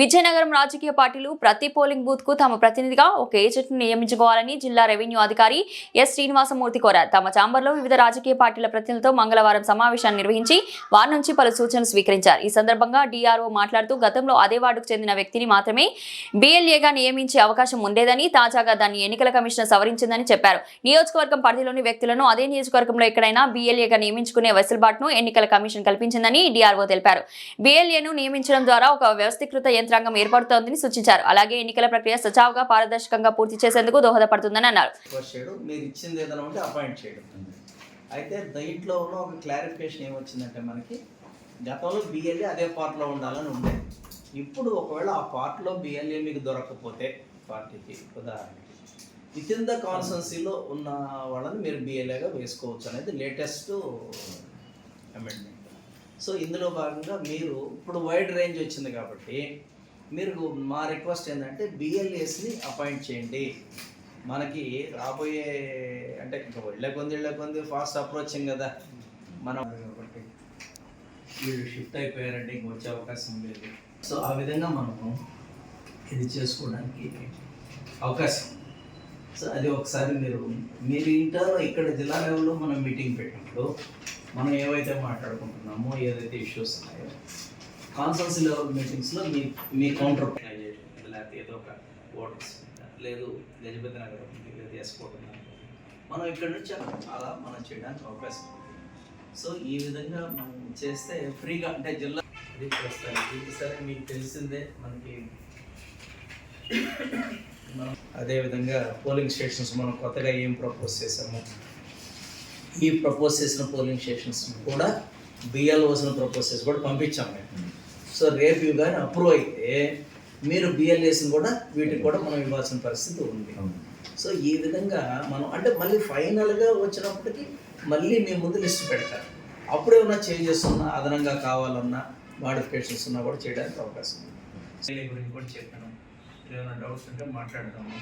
విజయనగరం రాజకీయ పార్టీలు ప్రతి పోలింగ్ బూత్కు తమ ప్రతినిధిగా ఒక ఏజెంట్ నియమించుకోవాలని జిల్లా రెవెన్యూ అధికారి ఎస్ శ్రీనివాసమూర్తి కోరారు. తమ చాంబర్లో వివిధ రాజకీయ పార్టీల ప్రతినిధులతో మంగళవారం సమావేశాన్ని నిర్వహించి వారి నుంచి పలు సూచనలు స్వీకరించారు. ఈ సందర్భంగా డిఆర్ఓ మాట్లాడుతూ గతంలో అదే వార్డుకు చెందిన వ్యక్తిని మాత్రమే బీఎల్ఏగా నియమించే అవకాశం ఉండేదని తాజాగా దాన్ని ఎన్నికల కమిషన్ సవరించిందని చెప్పారు. నియోజకవర్గం పరిధిలోని వ్యక్తులను అదే నియోజకవర్గంలో ఎక్కడైనా బీఎల్ఏగా నియమించుకునే వెసులుబాటును ఎన్నికల కమిషన్ కల్పించిందని డిఆర్ఓ తెలిపారు. బీఎల్ఏను నియమించడం ద్వారా ఒక వ్యవస్థీకృత యంత్రాంగం ఏర్పడుతోందని సూచించారు. అలాగే ఎన్నికల ప్రక్రియ సజావుగా పారదర్శకంగా పూర్తి చేసేందుకు దోహదపడుతుందని అన్నారు. మీరు ఉంటే అపాయింట్ చేయడం. అయితే దీంట్లో ఉన్న ఒక క్లారిఫికేషన్ ఏమొచ్చిందంటే మనకి గతంలో బిఎల్ఏ అదే పార్ట్లో ఉండాలని ఉండేది. ఇప్పుడు ఒకవేళ ఆ పార్ట్లో బిఎల్ఏ మీకు దొరకకపోతే పార్టీకి ఉదాహరణకి విత్ ఇన్ ద కాన్సెన్సీలో ఉన్న వాళ్ళని మీరు బిఎల్ఏగా వేసుకోవచ్చు అనేది లేటెస్ట్ అమెండ్మెంట్ సో ఇందులో భాగంగా మీరు ఇప్పుడు వైడ్ రేంజ్ వచ్చింది కాబట్టి మీరు మా రిక్వెస్ట్ ఏంటంటే బిఎల్ఏస్ని అపాయింట్ చేయండి. మనకి రాబోయే అంటే ఇంకా వెళ్ళే కొంది కొంది ఫాస్ట్ అప్రోచింగ్ కదా. మనం కాబట్టి వీళ్ళు షిఫ్ట్ అయిపోయారంటే ఇంక వచ్చే అవకాశం లేదు. సో ఆ విధంగా మనము ఇది చేసుకోవడానికి అవకాశం. సో అది ఒకసారి మీరు మీరు ఇంటర్ ఇక్కడ జిల్లా లెవెల్లో మనం మీటింగ్ పెట్టినప్పుడు మనం ఏవైతే మాట్లాడుకుంటున్నామో ఏదైతే ఇష్యూస్ ఉన్నాయో కాన్ఫరెన్స్ లెవెల్ మీటింగ్స్లో మీ మీ కౌంటర్ లేకపోతే ఏదో ఒక ఓటర్స్ లేదు గజపతి నగర్ ఉంది లేదు ఎస్పోర్ట్ ఉంది. మనం ఇక్కడ నుంచి అలా మనం చేయడానికి అవకాశం ఉంది. సో ఈ విధంగా మనం చేస్తే ఫ్రీగా అంటే జిల్లా ప్రస్తుతానికి సరే మీకు తెలిసిందే మనకి మనం అదేవిధంగా పోలింగ్ స్టేషన్స్ మనం కొత్తగా ఏం ప్రపోజ్ చేసాము ఈ ప్రపోజ్ చేసిన పోలింగ్ స్టేషన్స్ కూడా బిఎల్ఓస్ని ప్రపోజ్ చేసి కూడా పంపించాం మేము. సో రేపు ఇవి కానీ అప్రూవ్ అయితే మీరు బిఎల్ఏస్ని కూడా వీటికి కూడా మనం ఇవ్వాల్సిన పరిస్థితి ఉంది. సో ఈ విధంగా మనం అంటే మళ్ళీ ఫైనల్గా వచ్చినప్పటికి మళ్ళీ మీ ముందు లిస్ట్ పెడతారు. అప్పుడు ఏమైనా చేంజెస్ ఉన్నా అదనంగా కావాలన్నా మాడిఫికేషన్స్ ఉన్నా కూడా చేయడానికి అవకాశం ఉంది. గురించి కూడా చెప్పాను. ఏమైనా డౌట్స్ ఉంటే మాట్లాడదాము.